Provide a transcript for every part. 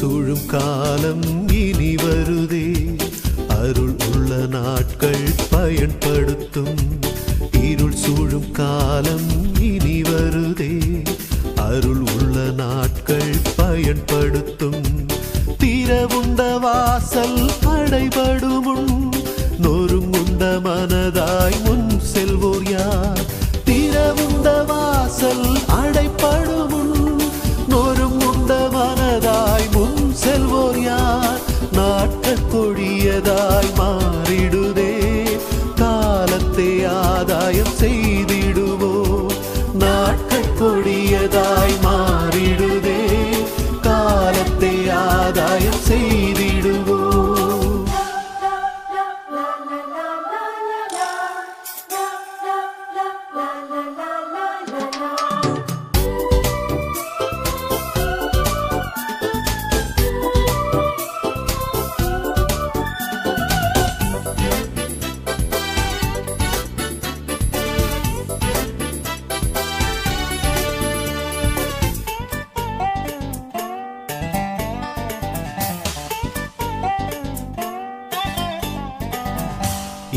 சூழும் காலம் இனி வருதே. அருள் உள்ள நாட்கள் பயன்படுத்தும். இருள் சூழும் காலம் இனி வருதே. அருள் உள்ள நாட்கள் பயன்படுத்தும். திறவுண்ட வாசல் அடைபடுமுன் நொறுங்குண்ட மனதாய் முன் செல்வோர் யார்? கொடியதாய்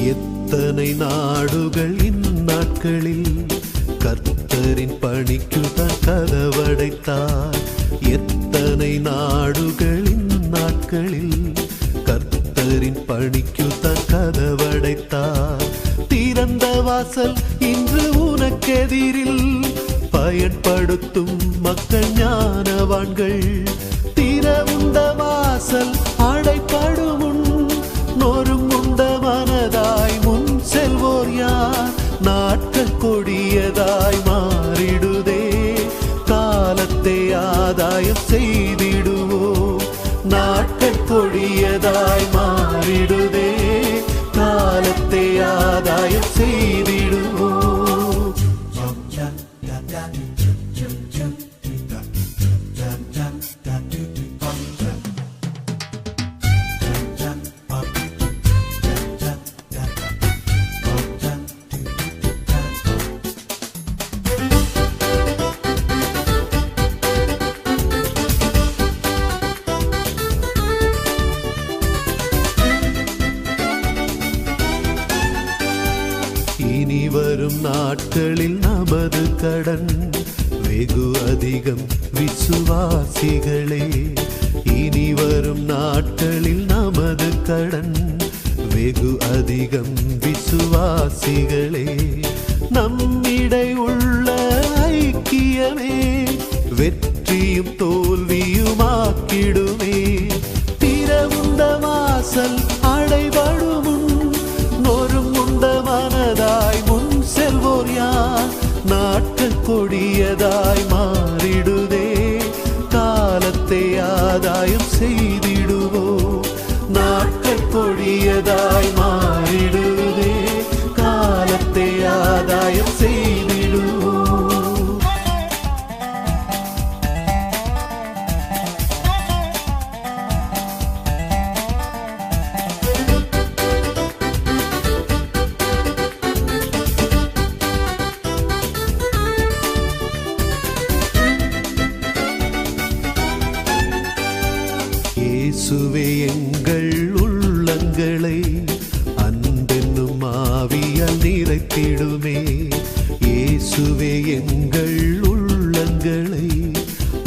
எத்தனை நாடுகள் இந்நாட்களில் கர்த்தரின் பணிக்கு தான் கதவடைத்தார்? எத்தனை நாடுகள் இந்நாட்களில் கர்த்தரின் பணிக்கு தான் கதவடைத்தார்? திறந்த வாசல் இன்று உனக்கெதிரில் பயன்படுத்தும் மக்கள் ஞானவான்கள். திறந்த வாசல் அடைப்படும் ஆதாயம் செய்திடுவோம் நாட்கள் கொடியதாய் மாறிடுதே. காலத்தை ஆதாயம் செய்தி வரும் நாட்களில் நமது கடன் வெகு அதிகம் விசுவாசிகளே. இனி வரும் நாட்களில் நமது கடன் வெகு அதிகம் விசுவாசிகளே. நம்மிடை உள்ள ஐக்கியமே வெற்றியும் தோல்வியுமாக்கிடுமே. திறவுந்த வாசல் கொடியதாய் மாறிடுதே. காலத்தை ஆதாயம் செய்திடுவோ. நாட்கள் கொடியதாய் மா உள்ளங்களை அன்பென்னும் ஆவியால் நிறைத்திடுமே. இயேசுவே எங்கள் உள்ளங்களை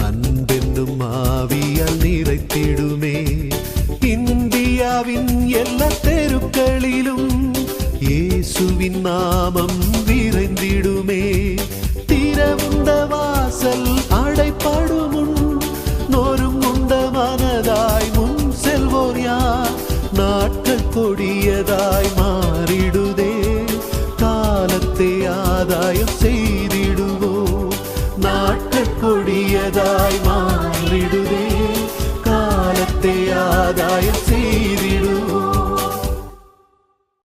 அன்பென்னும் ஆவியால் நிறைத்திடுமே. இந்தியாவின் எல்லா தெருக்களிலும் இயேசுவின் நாமம் விரைந்திடும். பெரியதாய் மாறிடுதே. காலத்தை ஆதாயம் செய்திடுவோ. நாட்கள் கொடியதாய் மாறிடுதே. காலத்தை ஆதாயம்